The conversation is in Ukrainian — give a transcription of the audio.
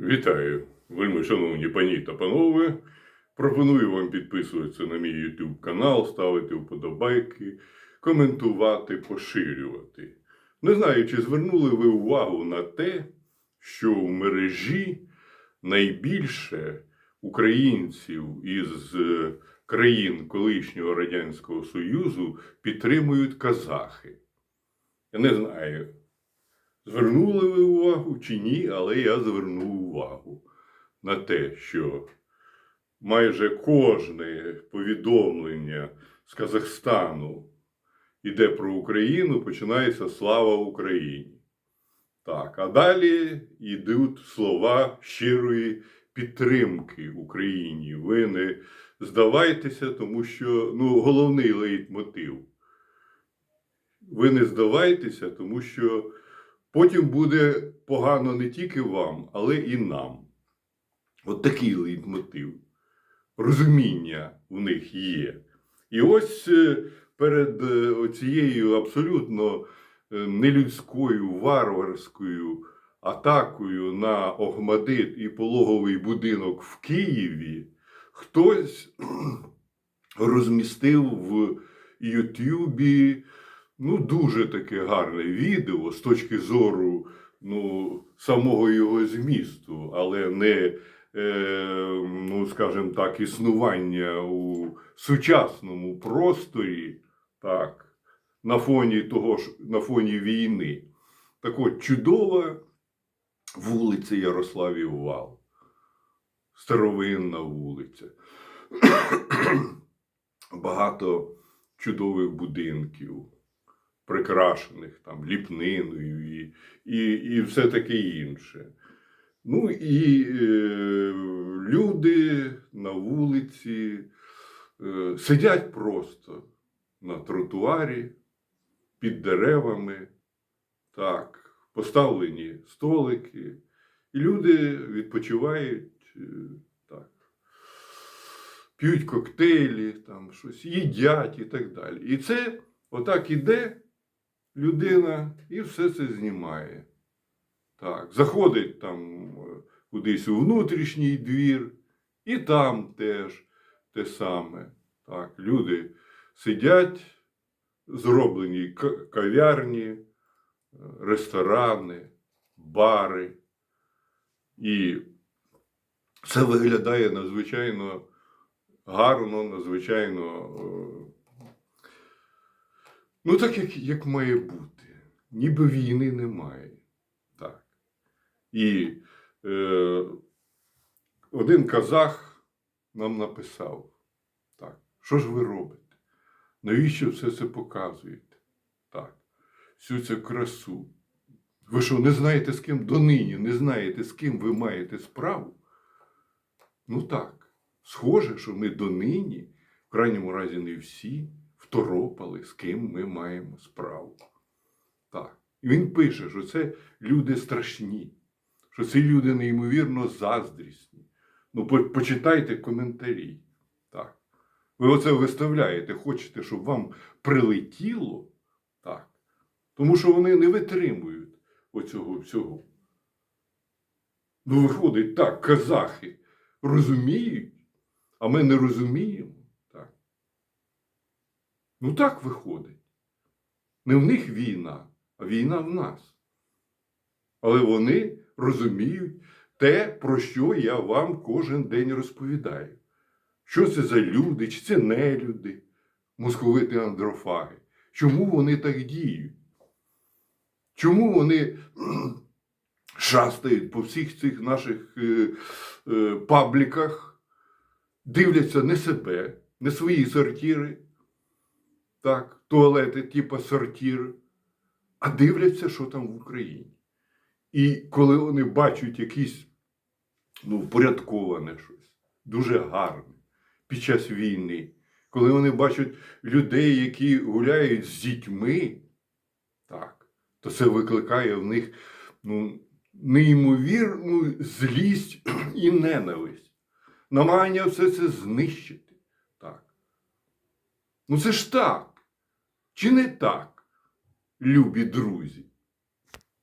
Вітаю, вельми шановні пані та панове. Пропоную вам підписуватися на мій YouTube канал, ставити вподобайки, коментувати, поширювати. Не знаю, чи звернули ви увагу на те, що в мережі найбільше українців із е, країн колишнього Радянського Союзу підтримують казахи. Я не знаю, Звернули ви увагу чи ні, але я звернув увагу на те, що майже кожне повідомлення з Казахстану іде про Україну, починається Слава Україні. Так, а далі йдуть слова щирої підтримки Україні. Ви не здавайтеся, тому що ну, головний лейтмотив. Ви не здавайтеся, тому що Потім буде погано не тільки вам, але і нам. От такий лейтмотив. Розуміння в них є. І ось е, перед е, цією абсолютно е, нелюдською, варварською атакою на Охмадит і пологовий будинок в Києві хтось розмістив в Ютубі ну, дуже таке гарне відео з точки зору ну, самого його змісту, але не, е, ну, скажімо так, існування у сучасному просторі, так, на фоні того ж, на фоні війни. Так от чудова вулиця Ярославів Вал. Старовинна вулиця. Багато чудових будинків прикрашених там ліпниною і, і, і все таке інше. Ну і е, люди на вулиці е, сидять просто на тротуарі під деревами, так, поставлені столики, і люди відпочивають е, п'ють коктейлі, там щось їдять і так далі. І це отак іде людина і все це знімає. Так, заходить там е, кудись у внутрішній двір, і там теж те саме. Так, люди сидять, зроблені кав'ярні, е, ресторани, бари. І це виглядає надзвичайно гарно, надзвичайно. Ну, так як, як має бути. Ніби війни немає. Так. І е, один казах нам написав: так, що ж ви робите? Навіщо все це показуєте? Так, всю цю красу. Ви що, не знаєте, з ким донині, не знаєте, з ким ви маєте справу? Ну так, схоже, що ми донині, в крайньому разі не всі, второпали, з ким ми маємо справу. Так. І він пише, що це люди страшні, що це люди неймовірно заздрісні. Ну, почитайте коментарі. Так. Ви оце виставляєте, хочете, щоб вам прилетіло. Так. Тому що вони не витримують оцього всього. Ну, виходить так, казахи розуміють, а ми не розуміємо. Ну так виходить. Не в них війна, а війна в нас. Але вони розуміють те, про що я вам кожен день розповідаю. Що це за люди, чи це не люди, московити андрофаги? Чому вони так діють? Чому вони шастають по всіх цих наших е, е, пабліках, дивляться не себе, не свої сортири, так, туалети, типу сортир, а дивляться, що там в Україні. І коли вони бачать якісь ну, впорядковане щось, дуже гарне під час війни, коли вони бачать людей, які гуляють з дітьми, так, то це викликає в них ну, неймовірну злість і ненависть. Намагання все це знищити. Так. Ну це ж так. Чи не так, любі друзі?